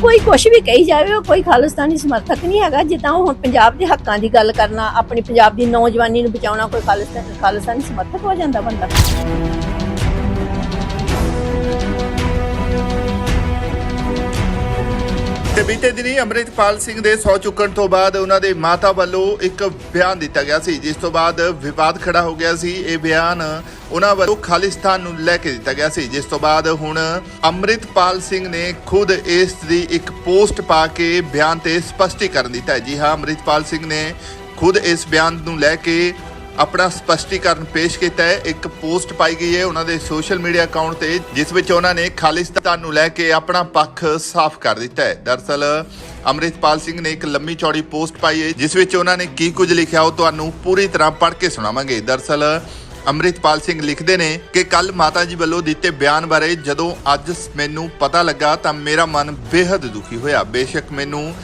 ਕੋਈ ਕੁਛ ਵੀ ਕਹੀ ਜਾਵੇ, ਉਹ ਕੋਈ ਖਾਲਿਸਤਾਨੀ ਸਮਰਥਕ ਨਹੀਂ ਹੈਗਾ, ਜਿੱਦਾਂ ਉਹ ਹੁਣ ਪੰਜਾਬ ਦੇ ਹੱਕਾਂ ਦੀ ਗੱਲ ਕਰਨਾ, ਆਪਣੀ ਪੰਜਾਬ ਦੀ ਨੌਜਵਾਨੀ ਨੂੰ ਬਚਾਉਣਾ, ਕੋਈ ਖਾਲਿਸਤਾਨ ਖਾਲਿਸਤਾਨੀ ਸਮਰਥਕ ਹੋ ਜਾਂਦਾ ਬੰਦਾ। ਤੇ ਬੀਤੇ ਦਿਨੀ ਅੰਮ੍ਰਿਤਪਾਲ ਸਿੰਘ ਦੇ ਸੌ ਚੁੱਕਣ ਤੋਂ ਬਾਅਦ ਉਹਨਾਂ ਦੇ ਮਾਤਾ ਵੱਲੋਂ ਇੱਕ ਬਿਆਨ ਦਿੱਤਾ ਗਿਆ ਸੀ, ਜਿਸ ਤੋਂ ਬਾਅਦ ਵਿਵਾਦ ਖੜਾ ਹੋ ਗਿਆ ਸੀ। ਇਹ ਬਿਆਨ ਉਹਨਾਂ ਵੱਲੋਂ ਖਾਲਿਸਤਾਨ ਨੂੰ ਲੈ ਕੇ ਦਿੱਤਾ ਗਿਆ ਸੀ, ਜਿਸ ਤੋਂ ਬਾਅਦ ਹੁਣ ਅੰਮ੍ਰਿਤਪਾਲ ਸਿੰਘ ਨੇ ਖੁਦ ਇਸ ਦੀ ਇੱਕ ਪੋਸਟ ਪਾ ਕੇ ਬਿਆਨ ਤੇ ਸਪਸ਼ਟੀਕਰਨ ਦਿੱਤਾ ਜੀ ਹਾਂ, ਅੰਮ੍ਰਿਤਪਾਲ ਸਿੰਘ ਨੇ ਖੁਦ ਇਸ ਬਿਆਨ ਨੂੰ ਲੈ ਕੇ ਆਪਣਾ ਸਪਸ਼ਟੀਕਰਨ ਪੇਸ਼ ਕੀਤਾ ਹੈ। ਇੱਕ ਪੋਸਟ ਪਾਈ ਗਈ ਹੈ ਉਹਨਾਂ ਦੇ ਸੋਸ਼ਲ ਮੀਡੀਆ ਅਕਾਊਂਟ ਤੇ, ਜਿਸ ਵਿੱਚ ਉਹਨਾਂ ਨੇ ਖਾਲਿਸਤਾਨ ਨੂੰ ਲੈ ਕੇ ਆਪਣਾ ਪੱਖ ਸਾਫ਼ ਕਰ ਦਿੱਤਾ ਹੈ। ਦਰਸਲ, ਅੰਮ੍ਰਿਤਪਾਲ ਸਿੰਘ ਨੇ ਇੱਕ ਲੰਮੀ ਚੌੜੀ ਪੋਸਟ ਪਾਈ ਹੈ, ਜਿਸ ਵਿੱਚ ਉਹਨਾਂ ਨੇ ਕੀ ਕੁਝ ਲਿਖਿਆ ਉਹ ਤੁਹਾਨੂੰ ਪੂਰੀ ਤਰ੍ਹਾਂ ਪੜ੍ਹ ਕੇ ਸੁਣਾਵਾਂਗੇ। ਦਰਸਲ, ਅੰਮ੍ਰਿਤਪਾਲ ਸਿੰਘ ਲਿਖਦੇ ਨੇ ਕਿ ਕੱਲ ਮਾਤਾ ਜੀ ਵੱਲੋਂ ਦਿੱਤੇ ਬਿਆਨ ਬਾਰੇ ਜਦੋਂ ਅੱਜ ਮੈਨੂੰ ਪਤਾ ਲੱਗਾ ਤਾਂ ਮੇਰਾ ਮਨ ਬੇहद ਦੁਖੀ ਹੋਇਆ। ਬੇਸ਼ੱਕ ਮੈਨੂੰ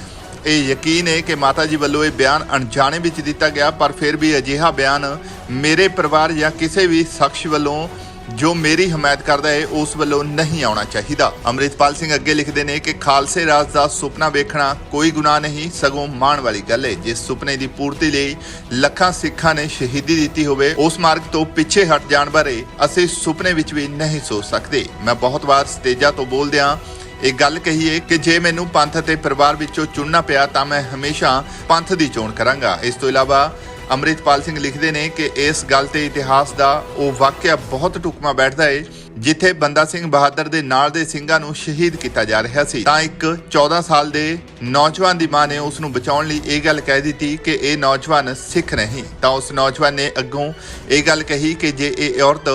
ਇਹ ਯਕੀਨ ਹੈ ਕਿ ਮਾਤਾ ਜੀ ਵੱਲੋਂ ਇਹ ਬਿਆਨ ਅਣਜਾਣੇ ਵਿੱਚ ਦਿੱਤਾ ਗਿਆ, ਪਰ ਫਿਰ ਵੀ ਅਜਿਹਾ ਬਿਆਨ ਮੇਰੇ ਪਰਿਵਾਰ ਜਾਂ ਕਿਸੇ ਵੀ ਸ਼ਖਸ ਵੱਲੋਂ ਜੋ ਮੇਰੀ ਹਮਾਇਤ ਕਰਦਾ ਹੈ, ਉਸ ਵੱਲੋਂ ਨਹੀਂ ਆਉਣਾ ਚਾਹੀਦਾ। ਅੰਮ੍ਰਿਤਪਾਲ ਸਿੰਘ ਅੱਗੇ ਲਿਖਦੇ ਨੇ ਕਿ ਖਾਲਸੇ ਰਾਜ ਦਾ ਸੁਪਨਾ ਵੇਖਣਾ ਕੋਈ ਗੁਨਾਹ ਨਹੀਂ, ਸਗੋਂ ਮਾਣ ਵਾਲੀ ਗੱਲ ਹੈ। ਜਿਸ ਸੁਪਨੇ ਦੀ ਪੂਰਤੀ ਲਈ ਲੱਖਾਂ ਸਿੱਖਾਂ ਨੇ ਸ਼ਹੀਦੀ ਦਿੱਤੀ ਹੋਵੇ, ਉਸ ਮਾਰਗ ਤੋਂ ਪਿੱਛੇ ਹਟ ਜਾਣ ਬਾਰੇ ਅਸੀਂ ਸੁਪਨੇ ਵਿੱਚ ਵੀ ਨਹੀਂ ਸੋਚ ਸਕਦੇ। ਮੈਂ ਬਹੁਤ ਵਾਰ ਸਟੇਜਾਂ ਤੋਂ ਬੋਲਦਿਆਂ ਇਹ ਗੱਲ ਕਹੀਏ ਕਿ ਜੇ ਮੈਨੂੰ ਪੰਥ ਅਤੇ ਪਰਿਵਾਰ ਵਿੱਚੋਂ ਚੁਣਨਾ ਪਿਆ ਤਾਂ ਮੈਂ ਹਮੇਸ਼ਾ ਪੰਥ ਦੀ ਚੋਣ ਕਰਾਂਗਾ। ਇਸ ਤੋਂ ਇਲਾਵਾ ਅੰਮ੍ਰਿਤਪਾਲ ਸਿੰਘ ਲਿਖਦੇ ਨੇ ਕਿ ਇਸ ਗੱਲ ਤੇ ਇਤਿਹਾਸ ਦਾ ਉਹ ਵਾਕਿਆ ਬਹੁਤ ਟੁਕਮਾ ਬੈਠਦਾ ਏ, ਜਿੱਥੇ ਬੰਦਾ ਸਿੰਘ ਬਹਾਦਰ ਦੇ ਨਾਲ ਦੇ ਸਿੰਘਾਂ ਨੂੰ ਸ਼ਹੀਦ ਕੀਤਾ ਜਾ ਰਿਹਾ ਸੀ। ਤਾਂ ਇੱਕ 14 ਸਾਲ ਦੇ ਨੌਜਵਾਨ ਦੀ ਮਾਂ ਨੇ ਉਸ ਨੂੰ ਬਚਾਉਣ ਲਈ ਇਹ ਗੱਲ ਕਹਿ ਦਿੱਤੀ ਕਿ ਇਹ ਨੌਜਵਾਨ ਸਿੱਖ ਨਹੀਂ। ਤਾਂ ਉਸ ਨੌਜਵਾਨ ਨੇ ਅੱਗੋਂ ਇਹ ਗੱਲ ਕਹੀ ਕਿ ਜੇ ਇਹ ਔਰਤ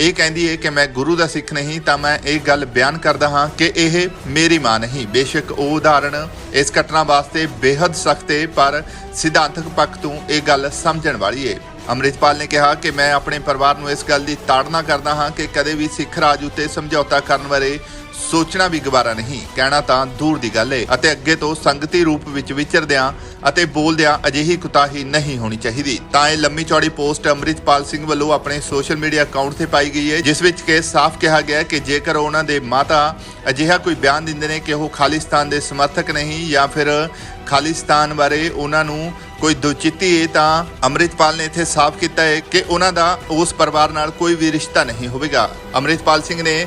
ਇਹ ਕਹਿੰਦੀ ਹੈ ਕਿ ਮੈਂ ਗੁਰੂ ਦਾ ਸਿੱਖ ਨਹੀਂ, ਤਾਂ ਮੈਂ ਇਹ ਗੱਲ ਬਿਆਨ ਕਰਦਾ ਹਾਂ ਕਿ ਇਹ ਮੇਰੀ ਮਾਂ ਨਹੀਂ। ਬੇਸ਼ੱਕ ਉਹ ਉਦਾਹਰਣ ਇਸ ਘਟਨਾ ਵਾਸਤੇ ਬੇहद ਸਖਤ ਹੈ ਪਰ ਸਿਧਾਂਤਕ ਪੱਖ ਤੋਂ ਇਹ ਗੱਲ ਸਮਝਣ ਵਾਲੀ ਹੈ ਅੰਮ੍ਰਿਤਪਾਲ ਨੇ ਕਿਹਾ ਕਿ ਮੈਂ ਆਪਣੇ ਪਰਿਵਾਰ ਨੂੰ ਇਸ ਗੱਲ ਦੀ ਤਾੜਨਾ ਕਰਦਾ ਹਾਂ ਕਿ ਕਦੇ ਵੀ ਸਿੱਖ ਰਾਜ ਉੱਤੇ ਸਮਝੌਤਾ ਕਰਨ ਬਾਰੇ ਸੋਚਣਾ ਵੀ ਗਵਾਰਾ ਨਹੀਂ, ਕਹਿਣਾ ਤਾਂ ਦੂਰ ਦੀ ਗੱਲ ਹੈ ਅਤੇ ਅੱਗੇ ਤੋਂ ਸੰਗਤੀ ਰੂਪ ਵਿੱਚ ਵਿਚਰਦਿਆਂ ਅਤੇ ਬੋਲਦਿਆਂ ਅਜਿਹੀ ਕੁਤਾਹੀ ਨਹੀਂ ਹੋਣੀ ਚਾਹੀਦੀ। ਤਾਂ ਇਹ ਲੰਮੀ ਚੌੜੀ ਪੋਸਟ ਅੰਮ੍ਰਿਤਪਾਲ ਸਿੰਘ ਵੱਲੋਂ ਆਪਣੇ ਸੋਸ਼ਲ ਮੀਡੀਆ ਅਕਾਊਂਟ ਤੇ ਪਾਈ ਗਈ ਹੈ ਜਿਸ ਵਿੱਚ ਕਿ ਸਾਫ਼ ਕਿਹਾ ਗਿਆ ਕਿ ਜੇਕਰ ਉਹਨਾਂ ਦੇ ਮਾਤਾ ਅਜਿਹਾ ਕੋਈ ਬਿਆਨ ਦਿੰਦੇ ਨੇ ਕਿ ਉਹ ਖਾਲਿਸਤਾਨ ਦੇ ਸਮਰਥਕ ਨਹੀਂ ਜਾਂ ਫਿਰ ਖਾਲਿਸਤਾਨ ਬਾਰੇ ਉਹਨਾਂ ਨੂੰ ਕੋਈ ਦੁਚਿੱਤੀ ਹੈ ਤਾਂ ਅੰਮ੍ਰਿਤਪਾਲ ਨੇ ਇੱਥੇ ਸਾਫ਼ ਕੀਤਾ ਹੈ ਕਿ ਉਹਨਾਂ ਦਾ ਉਸ ਪਰਿਵਾਰ ਨਾਲ ਕੋਈ ਵੀ ਰਿਸ਼ਤਾ ਨਹੀਂ ਹੋਵੇਗਾ। ਅੰਮ੍ਰਿਤਪਾਲ ਸਿੰਘ ਨੇ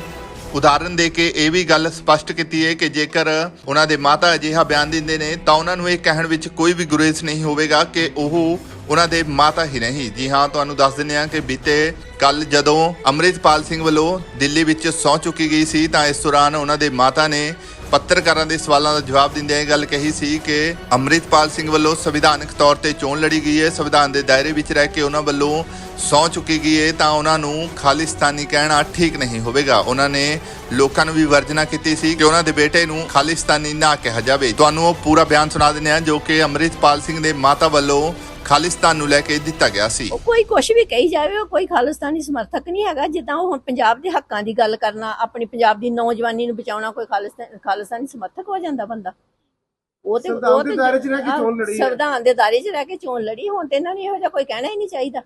ਉਦਾਹਰਨ ਦੇ ਕੇ ਇਹ ਵੀ ਗੱਲ ਸਪਸ਼ਟ ਕੀਤੀ ਹੈ ਕਿ ਜੇਕਰ ਉਹਨਾਂ ਦੇ ਮਾਤਾ ਅਜਿਹਾ ਬਿਆਨ ਦਿੰਦੇ ਨੇ, ਤਾਂ ਉਹਨਾਂ ਨੂੰ ਇਹ ਕਹਿਣ ਵਿੱਚ ਕੋਈ ਵੀ ਗੁਰੇਜ਼ ਨਹੀਂ ਹੋਵੇਗਾ ਕਿ ਉਹ ਉਹਨਾਂ ਦੇ ਮਾਤਾ ਹੀ ਨਹੀਂ। ਜੀ ਹਾਂ, ਤੁਹਾਨੂੰ ਦੱਸ ਦਿੰਦੇ ਹਾਂ ਕਿ ਬੀਤੇ ਕੱਲ ਜਦੋਂ ਅੰਮ੍ਰਿਤਪਾਲ ਸਿੰਘ ਵੱਲੋਂ ਦਿੱਲੀ ਵਿੱਚ ਸਹੁੰ ਚੁੱਕੀ ਗਈ ਸੀ, ਤਾਂ ਇਸ ਦੌਰਾਨ ਉਹਨਾਂ ਦੇ ਮਾਤਾ ਨੇ ਪੱਤਰਕਾਰਾਂ ਦੇ ਸਵਾਲਾਂ ਦਾ ਜਵਾਬ ਦਿੰਦਿਆਂ ਇਹ ਗੱਲ ਕਹੀ ਸੀ ਕਿ ਅੰਮ੍ਰਿਤਪਾਲ ਸਿੰਘ ਵੱਲੋਂ ਸੰਵਿਧਾਨਕ ਤੌਰ ਤੇ ਚੋਣ ਲੜੀ ਗਈ ਹੈ। ਸੰਵਿਧਾਨ ਦੇ ਦਾਇਰੇ ਵਿੱਚ ਰਹਿ ਕੇ ਉਹਨਾਂ ਵੱਲੋਂ ਸਹੁੰ ਚੁੱਕੀ ਗਈ ਹੈ ਤਾਂ ਉਹਨਾਂ ਨੂੰ ਖਾਲਿਸਤਾਨੀ ਕਹਿਣਾ ਠੀਕ ਨਹੀਂ ਹੋਵੇਗਾ। ਉਹਨਾਂ ਨੇ ਲੋਕਾਂ ਨੂੰ ਵੀ ਵਰਜਨਾ ਕੀਤੀ ਸੀ ਕਿ ਉਹਨਾਂ ਦੇ ਬੇਟੇ ਨੂੰ ਖਾਲਿਸਤਾਨੀ ਨਾ ਕਿਹਾ ਜਾਵੇ। ਤੁਹਾਨੂੰ ਉਹ ਪੂਰਾ ਬਿਆਨ ਸੁਣਾ ਦਿੰਦੇ ਹਾਂ ਜੋ ਕਿ ਅੰਮ੍ਰਿਤਪਾਲ ਸਿੰਘ ਦੇ ਮਾਤਾ ਵੱਲੋਂ ਖਾਲਿਸਤਾਨ ਨੂੰ ਲੈ ਕੇ ਦਿੱਤਾ ਗਿਆ ਸੀ। ਉਹ ਕੋਈ ਕੁਛ ਵੀ ਕਹੀ ਜਾਵੇ ਉਹ ਕੋਈ ਖਾਲਿਸਤਾਨੀ ਸਮਰਥਕ ਨਹੀਂ ਹੈਗਾ। ਜਿੱਦਾਂ ਉਹ ਹੁਣ ਪੰਜਾਬ ਦੇ ਹੱਕਾਂ ਦੀ ਗੱਲ ਕਰਨਾ ਆਪਣੀ ਪੰਜਾਬ ਦੀ ਨੌਜਵਾਨੀ ਨੂੰ ਬਚਾਉਣਾ ਕੋਈ ਖਾਲਿਸਤਾਨ ਖਾਲਿਸਤਾਨੀ ਸਮਰਥਕ ਹੋ ਜਾਂਦਾ ਬੰਦਾ। ਉਹ ਤੇ ਸੰਵਿਧਾਨ ਉਹ ਦੇ ਤੇ ਦਾਇਰੇ 'ਚ ਰਹਿ ਕੇ ਆਹ, ਚੋਣ ਲੜੀ ਹੈ। ਸੰਵਿਧਾਨ ਦੇ ਦਾਇਰੇ 'ਚ ਰਹਿ ਕੇ ਚੋਣ ਲੜੀ ਹੁਣ ਤੇ ਇਹਨਾਂ ਨੂੰ ਇਹੋ ਜਿਹਾ ਕੋਈ ਕਹਿਣਾ ਹੀ ਨਹੀਂ ਚਾਹੀਦਾ।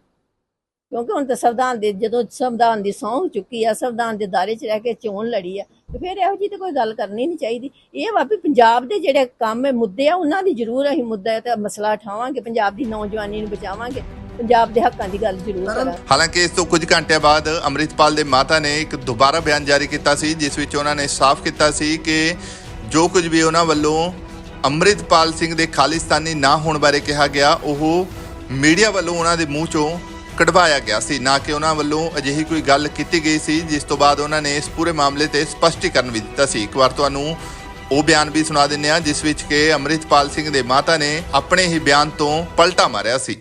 ਕਿਉਂਕਿ ਹੁਣ ਤਾਂ ਸੰਵਿਧਾਨ ਦੇ ਜਦੋਂ ਸੰਵਿਧਾਨ ਦੀ ਸਹੁੰ ਚੁੱਕੀ ਆ ਸੰਵਿਧਾਨ ਦੇ ਦਾਇਰੇ 'ਚ ਰਹਿ ਕੇ ਚੋਣ ਲੜੀ ਆ ਤੇ ਫਿਰ ਇਹੋ ਜਿਹੀ ਤੇ ਕੋਈ ਗੱਲ ਕਰਨੀ ਨਹੀਂ ਚਾਹੀਦੀ। ਇਹ ਵਾ ਵੀ ਪੰਜਾਬ ਦੇ ਜਿਹੜੇ ਕੰਮ ਹੈ ਮੁੱਦੇ ਆ ਉਹਨਾਂ ਦੀ ਜ਼ਰੂਰ ਅਸੀਂ ਮੁੱਦਾ ਤੇ ਮਸਲਾ ਉਠਾਵਾਂਗੇ ਪੰਜਾਬ ਦੀ ਨੌਜਵਾਨੀ ਨੂੰ ਬਚਾਵਾਂਗੇ ਪੰਜਾਬ ਦੇ ਹੱਕਾਂ ਦੀ ਗੱਲ ਜ਼ਰੂਰ ਕਰਾਂਗੇ। ਹਾਲਾਂਕਿ ਇਸ ਤੋਂ ਕੁਝ ਘੰਟਿਆਂ ਬਾਅਦ ਅੰਮ੍ਰਿਤਪਾਲ ਦੇ ਮਾਤਾ ਨੇ ਇੱਕ ਦੁਬਾਰਾ ਬਿਆਨ ਜਾਰੀ ਕੀਤਾ ਸੀ ਜਿਸ ਵਿੱਚ ਉਹਨਾਂ ਨੇ ਸਾਫ਼ ਕੀਤਾ ਸੀ ਕਿ ਜੋ ਕੁਝ ਵੀ ਉਹਨਾਂ ਵੱਲੋਂ ਅੰਮ੍ਰਿਤਪਾਲ ਸਿੰਘ ਦੇ ਖਾਲਿਸਤਾਨੀ ਨਾ ਹੋਣ ਬਾਰੇ ਕਿਹਾ ਗਿਆ ਉਹ ਮੀਡੀਆ ਵੱਲੋਂ ਉਹਨਾਂ ਦੇ ਮੂੰਹ ਚੋਂ ਕਢਵਾਇਆ ਗਿਆ ਸੀ। ਨਾ ਕਿ ਉਹਨਾਂ ਵੱਲੋਂ ਅਜਿਹੀ ਕੋਈ ਗੱਲ ਕੀਤੀ ਗਈ ਸੀ, ਜਿਸ ਤੋਂ ਬਾਅਦ ਉਹਨਾਂ ਨੇ ਇਸ ਪੂਰੇ ਮਾਮਲੇ ਤੇ ਸਪਸ਼ਟੀਕਰਨ ਵੀ ਦਿੱਤਾ ਸੀ। ਇੱਕ ਵਾਰ ਤੁਹਾਨੂੰ ਉਹ ਬਿਆਨ ਵੀ ਸੁਣਾ ਦਿੰਦੇ ਹਾਂ, ਜਿਸ ਵਿੱਚ ਕਿ ਅੰਮ੍ਰਿਤਪਾਲ ਸਿੰਘ ਦੇ ਮਾਤਾ ਨੇ ਆਪਣੇ ਹੀ ਬਿਆਨ ਤੋਂ ਪਲਟਾ ਮਾਰਿਆ ਸੀ।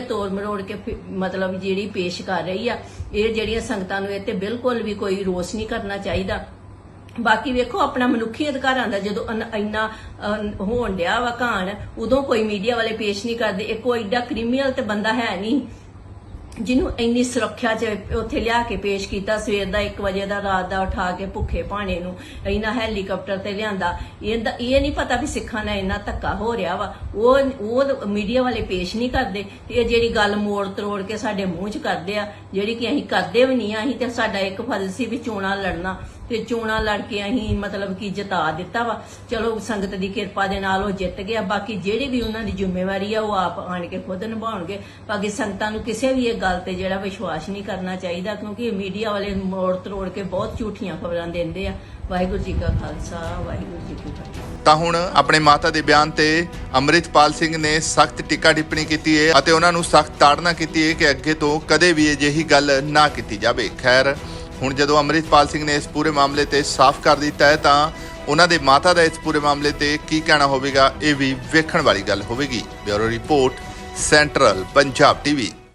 ਤੋੜ ਮਰੋੜ ਕੇ ਮਤਲਬ ਜਿਹੜੀ ਪੇਸ਼ ਕਰ ਰਹੀ ਆ, ਇਹ ਜਿਹੜੀਆਂ ਸੰਗਤਾਂ ਨੂੰ ਇਹ ਤੇ ਬਿਲਕੁਲ ਵੀ ਕੋਈ ਰੋਸ ਨਹੀਂ ਕਰਨਾ ਚਾਹੀਦਾ। ਬਾਕੀ ਵੇਖੋ, ਆਪਣਾ ਮਨੁੱਖੀ ਅਧਿਕਾਰਾਂ ਦਾ ਜਦੋਂ ਇੰਨਾ ਹੋਣ ਡਿਆ ਵਾ ਘਾਣ, ਉਦੋਂ ਕੋਈ ਮੀਡੀਆ ਵਾਲੇ ਪੇਸ਼ ਨਹੀਂ ਕਰਦੇ। ਇਹ ਕੋਈ ਏਡਾ ਕ੍ਰਿਮੀਨਲ ਤੇ ਬੰਦਾ ਹੈ ਨਹੀਂ। ਜਿਹਨੂੰ ਇੰਨੀ ਸੁਰੱਖਿਆ ਚ ਉੱਥੇ ਲਿਆ ਕੇ ਪੇਸ਼ ਕੀਤਾ, ਸਵੇਰ ਦਾ 1 ਵਜੇ ਦਾ, ਰਾਤ ਦਾ ਉਠਾ ਕੇ ਭੁੱਖੇ ਭਾਣੇ ਨੂੰ ਇਹਨਾਂ ਹੈਲੀਕਾਪਟਰ ਤੇ ਲਿਆਂਦਾ। ਇਹਦਾ ਇਹ ਨਹੀਂ ਪਤਾ ਵੀ ਸਿੱਖਾਂ ਨਾਲ ਇੰਨਾ ਧੱਕਾ ਹੋ ਰਿਹਾ ਵਾ। ਉਹ ਉਹ ਮੀਡੀਆ ਵਾਲੇ ਪੇਸ਼ ਨਹੀਂ ਕਰਦੇ ਤੇ ਇਹ ਜਿਹੜੀ ਗੱਲ ਮੋੜ ਤਰੋੜ ਕੇ ਸਾਡੇ ਮੂੰਹ 'ਚ ਕਰਦੇ ਆ, ਜਿਹੜੀ ਕਿ ਅਸੀਂ ਕਰਦੇ ਵੀ ਨਹੀਂ ਆ, ਅਸੀਂ ਤੇ ਸਾਡਾ ਇੱਕ ਫਰਜ਼ ਸੀ ਵੀ ਚੋਣਾਂ ਲੜਨਾ। ਤੇ ਚੋਣਾਂ ਲੜ ਕੇ ਅਸੀਂ ਮਤਲਬ ਕਿ ਜਿਤਾ ਦਿੱਤਾ ਵਾ। ਚਲੋ, ਸੰਗਤ ਦੀ ਕਿਰਪਾ ਦੇ ਨਾਲ ਉਹ ਜਿੱਤ ਗਿਆ। ਬਾਕੀ ਜਿਹੜੀ ਵੀ ਉਹਨਾਂ ਦੀ ਜ਼ਿੰਮੇਵਾਰੀ ਆ, ਉਹ ਆਪ ਆਣ ਕੇ ਖੁਦ ਨਿਭਾਉਣਗੇ। ਬਾਕੀ ਸੰਗਤਾਂ ਨੂੰ ਕਿਸੇ ਵੀ ਇਹ ਗੱਲ ਤੇ ਜਿਹੜਾ ਵਿਸ਼ਵਾਸ ਨਹੀਂ ਕਰਨਾ ਚਾਹੀਦਾ, ਕਿਉਂਕਿ ਮੀਡੀਆ ਵਾਲੇ ਮੋੜ ਤਰੋੜ ਕੇ ਬਹੁਤ ਝੂਠੀਆਂ ਖਬਰਾਂ ਦਿੰਦੇ ਆ। ਵਾਹਿਗੁਰੂ ਜੀ ਕਾ ਖਾਲਸਾ, ਵਾਹਿਗੁਰੂ ਜੀ ਕੀ ਫਤਿਹ। ਤਾਂ ਹੁਣ ਆਪਣੇ ਮਾਤਾ ਦੇ ਬਿਆਨ ਤੇ ਅੰਮ੍ਰਿਤਪਾਲ ਸਿੰਘ ਨੇ ਸਖਤ ਟਿੱਕਾ ਟਿੱਪਣੀ ਕੀਤੀ ਹੈ ਅਤੇ ਉਹਨਾਂ ਨੂੰ ਸਖਤ ਤਾੜਨਾ ਕੀਤੀ ਹੈ ਕਿ ਅੱਗੇ ਤੋਂ ਕਦੇ ਵੀ ਅਜਿਹੀ ਗੱਲ ਨਾ ਕੀਤੀ ਜਾਵੇ। ਖੈਰ ਹੁਣ ਜਦੋਂ ਅੰਮ੍ਰਿਤਪਾਲ ਸਿੰਘ ਨੇ ਇਸ ਪੂਰੇ ਮਾਮਲੇ ਤੇ ਸਾਫ਼ ਕਰ ਦਿੱਤਾ ਹੈ, ਤਾਂ ਉਹਨਾਂ ਦੇ ਮਾਤਾ ਦਾ ਇਸ ਪੂਰੇ ਮਾਮਲੇ ਤੇ ਕੀ ਕਹਿਣਾ ਹੋਵੇਗਾ, ਇਹ ਵੀ ਵੇਖਣ ਵਾਲੀ ਗੱਲ ਹੋਵੇਗੀ। Bureau report, central Punjab TV.